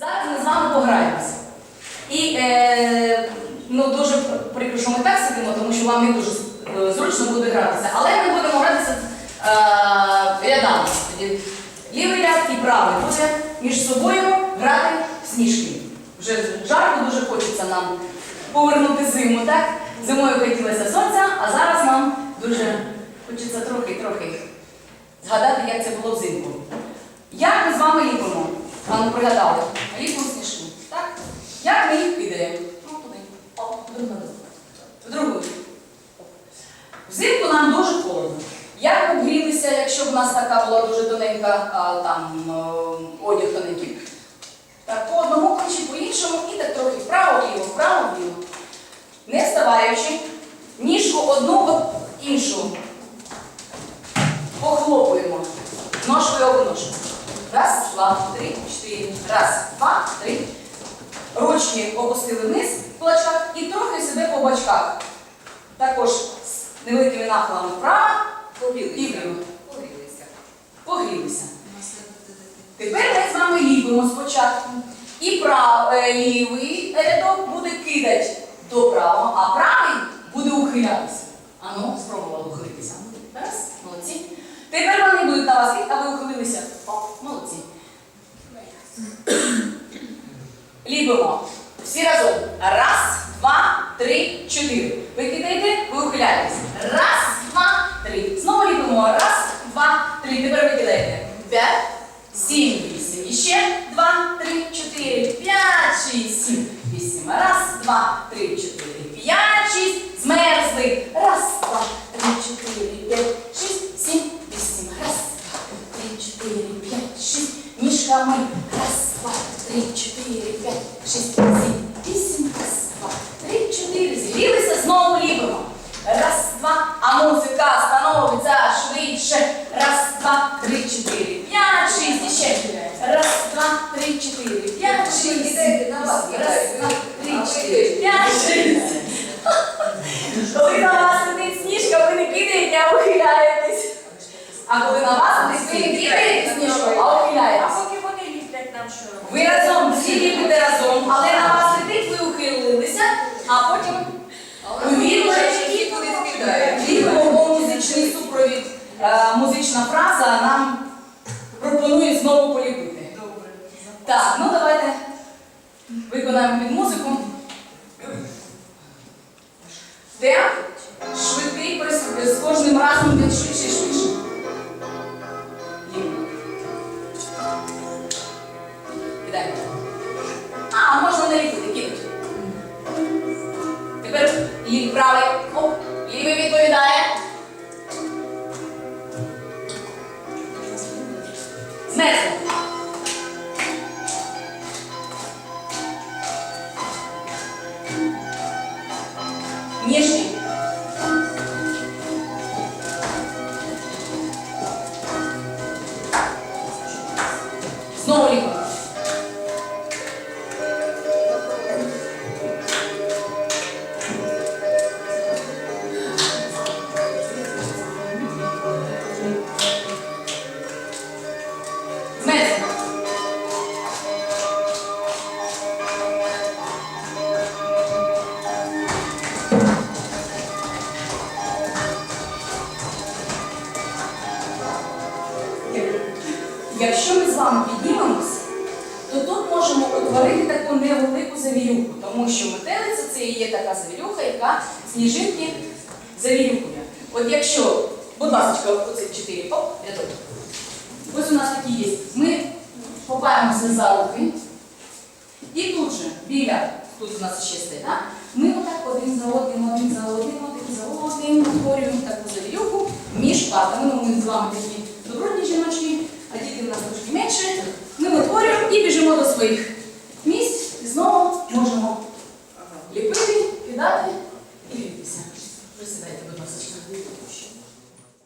Зараз ми з вами пограємося. І е, ну, дуже прикро, що ми так сидимо, тому що вам не дуже е, зручно буде гратися. Але ми будемо гратися е, рядами. Лівий ряд і правий буде між собою грати в сніжки. Вже жарко дуже хочеться нам повернути зиму, так? Зимою хотілося сонця, а зараз нам дуже хочеться трохи-трохи згадати, як це було взимку. Як ми з вами ліпимо? Ну пригадали. Ліпимо сніжки. Так? Як ми їх кидаємо? Ну, туди. О, в другу. В другу. Взимку нам дуже холодно. Як ми грілися, якщо у нас така була дуже тоненька, а, там одяг тоненький? Так, по одному ключі, по іншому, і так трохи вправо, вліво, вправо, вліво. Не вставаючи, ніжку одну об іншу похлопуємо. Ножкою об ножку. Раз, два, три, чотири. Раз, два, три. Ручки опустили вниз в плечах і трохи себе по бочках. Нахилами вправо і. Погрілися. Тепер ми з вами ліпимо спочатку. І прав, е, лівий рядок буде кидати до правого, а правий буде ухилятися. Ану, спробували ухилитися. Раз, молодці. Тепер вони будуть на вас кидати, а ви ухилилися. О, молодці. Ліпимо. Всі разом. Раз, два, три, чотири. Ви кидаєте, ви ухиляєтесь. Раз, два, три. Знову ліпимо. Раз, два, три. Тепер ви кидаєте. П'ять, сім, вісім. І ще два, три, чотири, п'ять, шість, сім. Вісім. Раз, два, три, чотири, п'ять, шість. Змерзли. Раз, два, три, чотири, п'ять, шість, сім, вісім. Раз, два, три, чотири, п'ять, шість. Ніжками. Раз, два, три, чотири, п'ять, шість, сім, вісім. Раз, два, три, чотири. Зігрілися, знову ліпимо. Раз, два, а музика становиться швидше. Раз, два, три, чотири, п'ять, шість. І ще. Раз, два, три, чотири, п'ять, шість. Раз, два, три, чотири, п'ять, шість. Коли на вас летить сніжка, ви не кидаєте, а ухиляєтесь. А коли на вас летить, ви не кидаєте сніжку, а А ухиляєтесь. поки вони ліплять нам що робити? Ви разом, всі ліпите разом, але на вас летить, ви ухилилися, а потім Відповідно, музичний супровід, е, музична фраза нам пропонує знову поліпити. Добре. Так, ну виконаємо під музику. Темп швидкий, з кожним разом він швидше і швидше. Кидаємо. А, можна не ліпити, кинуть. Тепер лівий правий. Оп, лівий відповідає. Змерзли. Ніжки. Якщо ми з вами піднімемось, то тут можемо утворити таку невелику завірюху, тому що метелиця це є така завірюха, яка сніжинки завірюхує. От якщо, будь ласка, оці чотири оп, рядок. Ось у нас такі є. Ми хопаємося за руки. І тут же, біля, тут у нас ще стоїть, да? ми отак один за одним, один за одним, один за одним утворюємо таку завірюху між патами. Ну, ми з вами своїх місць і знову можемо ліпити, кидати.